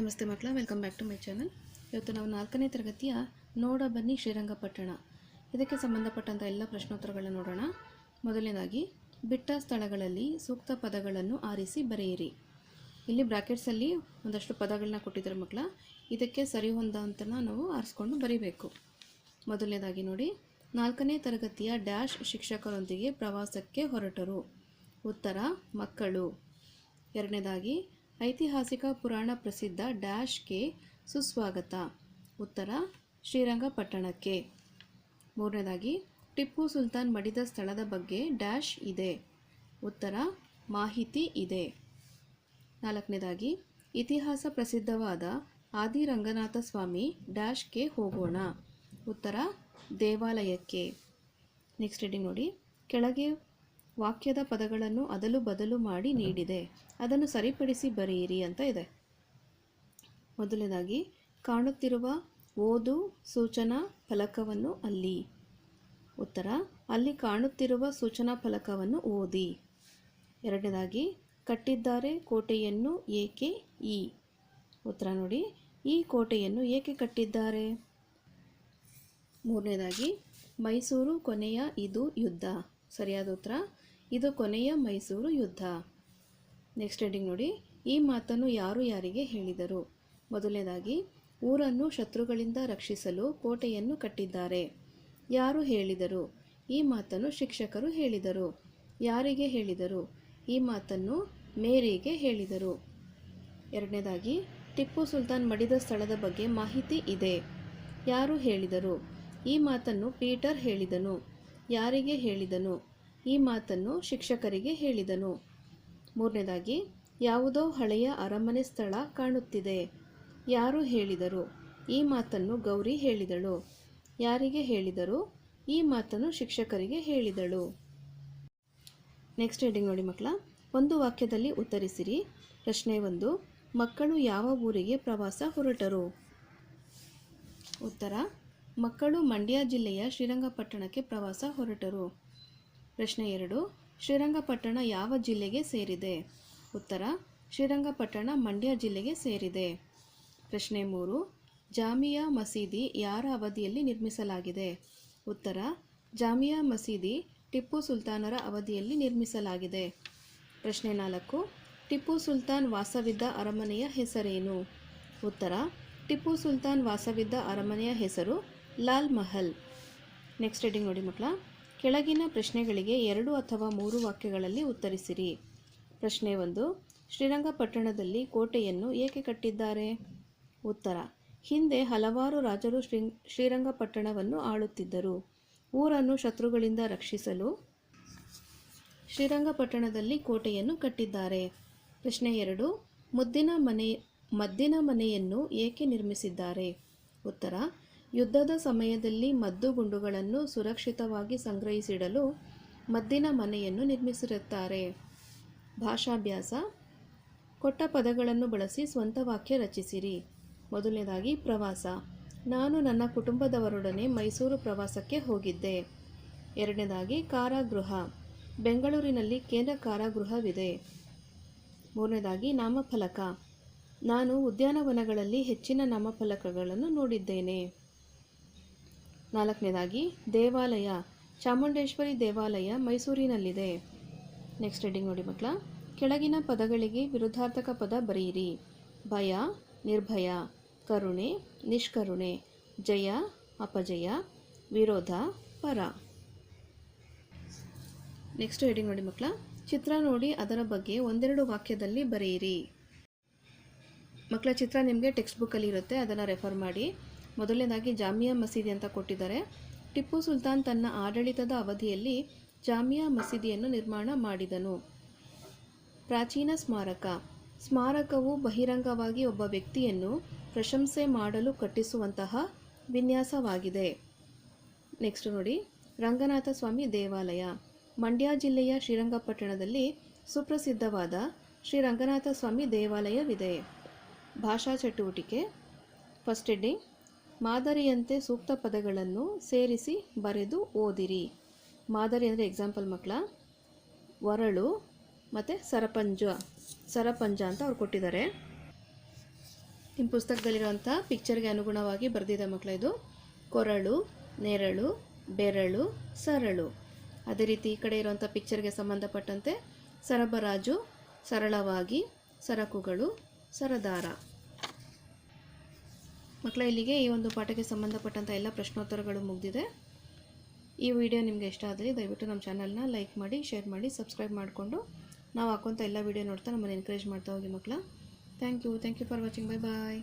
ನಮಸ್ತೆ ಮಕ್ಕಳ welcome back to my channel ಇವತ್ತು ನಾವು ನಾಲ್ಕನೇ ತರಗತಿಯ ನೋಡ ಬನ್ನಿ ಶ್ರೀರಂಗಪಟ್ಟಣ. ಇದಕ್ಕೆ ಸಂಬಂಧಪಟ್ಟಂಥ ಎಲ್ಲ ಪ್ರಶ್ನೋತ್ತರಗಳನ್ನು ನೋಡೋಣ. ಮೊದಲನೇದಾಗಿ, ಬಿಟ್ಟ ಸ್ಥಳಗಳಲ್ಲಿ ಸೂಕ್ತ ಪದಗಳನ್ನು ಆರಿಸಿ ಬರೆಯಿರಿ. ಇಲ್ಲಿ ಬ್ರಾಕೆಟ್ಸಲ್ಲಿ ಒಂದಷ್ಟು ಪದಗಳನ್ನ ಕೊಟ್ಟಿದ್ದಾರೆ ಮಕ್ಕಳ. ಇದಕ್ಕೆ ಸರಿ ಹೊಂದಂತನ ನಾವು ಆರಿಸ್ಕೊಂಡು ಬರೀಬೇಕು. ಮೊದಲನೇದಾಗಿ ನೋಡಿ, ನಾಲ್ಕನೇ ತರಗತಿಯ ಡ್ಯಾಶ್ ಶಿಕ್ಷಕರೊಂದಿಗೆ ಪ್ರವಾಸಕ್ಕೆ ಹೊರಟರು. ಉತ್ತರ, ಮಕ್ಕಳು. ಎರಡನೇದಾಗಿ ಐತಿಹಾಸಿಕ ಪುರಾಣ ಪ್ರಸಿದ್ಧ ಡ್ಯಾಶ್ಗೆ ಸುಸ್ವಾಗತ. ಉತ್ತರ, ಶ್ರೀರಂಗಪಟ್ಟಣಕ್ಕೆ. ಮೂರನೇದಾಗಿ, ಟಿಪ್ಪು ಸುಲ್ತಾನ್ ಮಡಿದ ಸ್ಥಳದ ಬಗ್ಗೆ ಡ್ಯಾಶ್ ಇದೆ. ಉತ್ತರ, ಮಾಹಿತಿ ಇದೆ. ನಾಲ್ಕನೇದಾಗಿ, ಇತಿಹಾಸ ಪ್ರಸಿದ್ಧವಾದ ಆದಿರಂಗನಾಥ ಸ್ವಾಮಿ ಡ್ಯಾಶ್ಗೆ ಹೋಗೋಣ. ಉತ್ತರ, ದೇವಾಲಯಕ್ಕೆ. ನೆಕ್ಸ್ಟ್ ರೀಡಿಂಗ್ ನೋಡಿ, ಕೆಳಗೆ ವಾಕ್ಯದ ಪದಗಳನ್ನು ಅದಲು ಬದಲು ಮಾಡಿ ನೀಡಿದೆ. ಅದನ್ನು ಸರಿಪಡಿಸಿ ಬರೆಯಿರಿ ಅಂತ ಇದೆ. ಮೊದಲನೇದಾಗಿ, ಕಾಣುತ್ತಿರುವ ಓದು ಸೂಚನಾ ಫಲಕವನ್ನು ಅಲ್ಲಿ. ಉತ್ತರ, ಅಲ್ಲಿ ಕಾಣುತ್ತಿರುವ ಸೂಚನಾ ಫಲಕವನ್ನು ಓದಿ. ಎರಡನೇದಾಗಿ, ಕಟ್ಟಿದ್ದಾರೆ ಕೋಟೆಯನ್ನು ಏಕೆ ಈ? ಉತ್ತರ ನೋಡಿ, ಈ ಕೋಟೆಯನ್ನು ಏಕೆ ಕಟ್ಟಿದ್ದಾರೆ? ಮೂರನೇದಾಗಿ, ಮೈಸೂರು ಕೊನೆಯ ಇದು ಯುದ್ಧ. ಸರಿಯಾದ ಉತ್ತರ ಇದು ಕೊನೆಯ ಮೈಸೂರು ಯುದ್ಧ. ನೆಕ್ಸ್ಟ್ ಹೆಡಿಂಗ್ ನೋಡಿ. ಈ ಮಾತನ್ನು ಯಾರು ಯಾರಿಗೆ ಹೇಳಿದರು? ಮೊದಲನೇದಾಗಿ, ಊರನ್ನು ಶತ್ರುಗಳಿಂದ ರಕ್ಷಿಸಲು ಕೋಟೆಯನ್ನು ಕಟ್ಟಿದ್ದಾರೆ. ಯಾರು ಹೇಳಿದರು? ಈ ಮಾತನ್ನು ಶಿಕ್ಷಕರು ಹೇಳಿದರು. ಯಾರಿಗೆ ಹೇಳಿದರು? ಈ ಮಾತನ್ನು ಮೇರಿಗೆ ಹೇಳಿದರು. ಎರಡನೇದಾಗಿ, ಟಿಪ್ಪು ಸುಲ್ತಾನ್ ಮಡಿದ ಸ್ಥಳದ ಬಗ್ಗೆ ಮಾಹಿತಿ ಇದೆ. ಯಾರು ಹೇಳಿದರು? ಈ ಮಾತನ್ನು ಪೀಟರ್ ಹೇಳಿದನು. ಯಾರಿಗೆ ಹೇಳಿದನು? ಈ ಮಾತನ್ನು ಶಿಕ್ಷಕರಿಗೆ ಹೇಳಿದನು. ಮೂರನೇದಾಗಿ, ಯಾವುದೋ ಹಳೆಯ ಅರಮನೆ ಸ್ಥಳ ಕಾಣುತ್ತಿದೆ. ಯಾರು ಹೇಳಿದರು? ಈ ಮಾತನ್ನು ಗೌರಿ ಹೇಳಿದಳು. ಯಾರಿಗೆ ಹೇಳಿದರು? ಈ ಮಾತನ್ನು ಶಿಕ್ಷಕರಿಗೆ ಹೇಳಿದಳು. ನೆಕ್ಸ್ಟ್ ಹೆಡಿಂಗ್ ನೋಡಿ ಮಕ್ಕಳ, ಒಂದು ವಾಕ್ಯದಲ್ಲಿ ಉತ್ತರಿಸಿರಿ. ಪ್ರಶ್ನೆ ಒಂದು, ಮಕ್ಕಳು ಯಾವ ಊರಿಗೆ ಪ್ರವಾಸ ಹೊರಟರು? ಉತ್ತರ, ಮಕ್ಕಳು ಮಂಡ್ಯ ಜಿಲ್ಲೆಯ ಶ್ರೀರಂಗಪಟ್ಟಣಕ್ಕೆ ಪ್ರವಾಸ ಹೊರಟರು. ಪ್ರಶ್ನೆ ಎರಡು, ಶ್ರೀರಂಗಪಟ್ಟಣ ಯಾವ ಜಿಲ್ಲೆಗೆ ಸೇರಿದೆ? ಉತ್ತರ, ಶ್ರೀರಂಗಪಟ್ಟಣ ಮಂಡ್ಯ ಜಿಲ್ಲೆಗೆ ಸೇರಿದೆ. ಪ್ರಶ್ನೆ ಮೂರು, ಜಾಮಿಯಾ ಮಸೀದಿ ಯಾರ ಅವಧಿಯಲ್ಲಿ ನಿರ್ಮಿಸಲಾಗಿದೆ? ಉತ್ತರ, ಜಾಮಿಯಾ ಮಸೀದಿ ಟಿಪ್ಪು ಸುಲ್ತಾನರ ಅವಧಿಯಲ್ಲಿ ನಿರ್ಮಿಸಲಾಗಿದೆ. ಪ್ರಶ್ನೆ ನಾಲ್ಕು, ಟಿಪ್ಪು ಸುಲ್ತಾನ್ ವಾಸವಿದ್ದ ಅರಮನೆಯ ಹೆಸರೇನು? ಉತ್ತರ, ಟಿಪ್ಪು ಸುಲ್ತಾನ್ ವಾಸವಿದ್ದ ಅರಮನೆಯ ಹೆಸರು ಲಾಲ್ ಮಹಲ್. ನೆಕ್ಸ್ಟ್ ಹೆಡಿಂಗ್ ನೋಡಿ ಮಕ್ಕಳ. ಕೆಳಗಿನ ಪ್ರಶ್ನೆಗಳಿಗೆ ಎರಡು ಅಥವಾ ಮೂರು ವಾಕ್ಯಗಳಲ್ಲಿ ಉತ್ತರಿಸಿರಿ. ಪ್ರಶ್ನೆ ಒಂದು, ಶ್ರೀರಂಗಪಟ್ಟಣದಲ್ಲಿ ಕೋಟೆಯನ್ನು ಏಕೆ ಕಟ್ಟಿದ್ದಾರೆ? ಉತ್ತರ, ಹಿಂದೆ ಹಲವಾರು ರಾಜರು ಶ್ರೀ, ಶ್ರೀರಂಗಪಟ್ಟಣವನ್ನು ಆಳುತ್ತಿದ್ದರು. ಊರನ್ನು ಶತ್ರುಗಳಿಂದ ರಕ್ಷಿಸಲು ಶ್ರೀರಂಗಪಟ್ಟಣದಲ್ಲಿ ಕೋಟೆಯನ್ನು ಕಟ್ಟಿದ್ದಾರೆ. ಪ್ರಶ್ನೆ ಎರಡು, ಮುದ್ದಿನ ಮನೆ, ಮದ್ದಿನ ಮನೆಯನ್ನು ಏಕೆ ನಿರ್ಮಿಸಿದ್ದಾರೆ? ಉತ್ತರ ಯುದ್ಧದ ಸಮಯದಲ್ಲಿ ಮದ್ದು ಗುಂಡುಗಳನ್ನು ಸುರಕ್ಷಿತವಾಗಿ ಸಂಗ್ರಹಿಸಿಡಲು ಮದ್ದಿನ ಮನೆಯನ್ನು ನಿರ್ಮಿಸಿರುತ್ತಾರೆ. ಭಾಷಾಭ್ಯಾಸ. ಕೊಟ್ಟ ಪದಗಳನ್ನು ಬಳಸಿ ಸ್ವಂತ ವಾಕ್ಯ ರಚಿಸಿರಿ. ಮೊದಲನೇದಾಗಿ ಪ್ರವಾಸ. ನಾನು ನನ್ನ ಕುಟುಂಬದವರೊಡನೆ ಮೈಸೂರು ಪ್ರವಾಸಕ್ಕೆ ಹೋಗಿದ್ದೆ. ಎರಡನೇದಾಗಿ ಕಾರಾಗೃಹ. ಬೆಂಗಳೂರಿನಲ್ಲಿ ಕೇಂದ್ರ ಕಾರಾಗೃಹವಿದೆ. ಮೂರನೇದಾಗಿ ನಾಮಫಲಕ. ನಾನು ಉದ್ಯಾನವನಗಳಲ್ಲಿ ಹೆಚ್ಚಿನ ನಾಮಫಲಕಗಳನ್ನು ನೋಡಿದ್ದೇನೆ. ನಾಲ್ಕನೇದಾಗಿ, ದೇವಾಲಯ, ಚಾಮುಂಡೇಶ್ವರಿ ದೇವಾಲಯ ಮೈಸೂರಿನಲ್ಲಿದೆ. ನೆಕ್ಸ್ಟ್ ಹೆಡಿಂಗ್ ನೋಡಿ ಮಕ್ಕಳ. ಕೆಳಗಿನ ಪದಗಳಿಗೆ ವಿರುದ್ಧಾರ್ಥಕ ಪದ ಬರೆಯಿರಿ. ಭಯ, ನಿರ್ಭಯ, ಕರುಣೆ, ನಿಷ್ಕರುಣೆ, ಜಯ, ಅಪಜಯ, ವಿರೋಧ, ಪರ. ನೆಕ್ಸ್ಟ್ ಹೆಡಿಂಗ್ ನೋಡಿ ಮಕ್ಕಳ. ಚಿತ್ರ ನೋಡಿ ಅದರ ಬಗ್ಗೆ ಒಂದೆರಡು ವಾಕ್ಯದಲ್ಲಿ ಬರೆಯಿರಿ. ಮಕ್ಕಳ ಚಿತ್ರ ನಿಮಗೆ ಟೆಕ್ಸ್ಟ್ ಬುಕ್ಕಲ್ಲಿ ಇರುತ್ತೆ, ಅದನ್ನು ರೆಫರ್ ಮಾಡಿ. ಮೊದಲನೇದಾಗಿ ಜಾಮಿಯಾ ಮಸೀದಿ ಅಂತ ಕೊಟ್ಟಿದ್ದಾರೆ. ಟಿಪ್ಪು ಸುಲ್ತಾನ್ ತನ್ನ ಆಡಳಿತದ ಅವಧಿಯಲ್ಲಿ ಜಾಮಿಯಾ ಮಸೀದಿಯನ್ನು ನಿರ್ಮಾಣ ಮಾಡಿದನು. ಪ್ರಾಚೀನ ಸ್ಮಾರಕ. ಸ್ಮಾರಕವು ಬಹಿರಂಗವಾಗಿ ಒಬ್ಬ ವ್ಯಕ್ತಿಯನ್ನು ಪ್ರಶಂಸೆ ಮಾಡಲು ಕಟ್ಟಿಸುವಂತಹ ವಿನ್ಯಾಸವಾಗಿದೆ. ನೆಕ್ಸ್ಟ್ ನೋಡಿ. ರಂಗನಾಥ ಸ್ವಾಮಿ ದೇವಾಲಯ. ಮಂಡ್ಯ ಜಿಲ್ಲೆಯ ಶ್ರೀರಂಗಪಟ್ಟಣದಲ್ಲಿ ಸುಪ್ರಸಿದ್ಧವಾದ ಶ್ರೀ ರಂಗನಾಥ ಸ್ವಾಮಿ ದೇವಾಲಯವಿದೆ. ಭಾಷಾ ಚಟುವಟಿಕೆ. First heading. ಮಾದರಿಯಂತೆ ಸೂಕ್ತ ಪದಗಳನ್ನು ಸೇರಿಸಿ ಬರೆದು ಓದಿರಿ. ಮಾದರಿ ಅಂದರೆ ಎಕ್ಸಾಂಪಲ್ ಮಕ್ಕಳ. ಒರಳು ಮತ್ತು ಸರಪಂಜ. ಸರಪಂಜ ಅಂತ ಅವ್ರು ಕೊಟ್ಟಿದ್ದಾರೆ. ನಿಮ್ಮ ಪುಸ್ತಕದಲ್ಲಿರುವಂಥ ಪಿಕ್ಚರ್ಗೆ ಅನುಗುಣವಾಗಿ ಬರೆದಿದೆ ಮಕ್ಕಳ ಇದು. ಕೊರಳು, ನೆರಳು, ಬೆರಳು, ಸರಳು. ಅದೇ ರೀತಿ ಈ ಕಡೆ ಇರುವಂಥ ಪಿಕ್ಚರ್ಗೆ ಸಂಬಂಧಪಟ್ಟಂತೆ ಸರಬರಾಜು, ಸರಳವಾಗಿ, ಸರಕುಗಳು, ಸರದಾರ. ಮಕ್ಕಳ, ಇಲ್ಲಿಗೆ ಈ ಒಂದು ಪಾಠಕ್ಕೆ ಸಂಬಂಧಪಟ್ಟಂಥ ಎಲ್ಲ ಪ್ರಶ್ನೋತ್ತರಗಳು ಮುಗಿದಿದೆ. ಈ ವಿಡಿಯೋ ನಿಮಗೆ ಇಷ್ಟ ಆದರೆ ದಯವಿಟ್ಟು ನಮ್ಮ ಚಾನಲ್ನ ಲೈಕ್ ಮಾಡಿ, ಶೇರ್ ಮಾಡಿ, ಸಬ್ಸ್ಕ್ರೈಬ್ ಮಾಡಿಕೊಂಡು ನಾವು ಹಾಕುವಂಥ ಎಲ್ಲ ವಿಡಿಯೋ ನೋಡ್ತಾ ನಮ್ಮನ್ನು ಎನ್ಕರೇಜ್ ಮಾಡ್ತಾ ಹೋಗಿ ಮಕ್ಕಳ. Thank you thank you for watching bye bye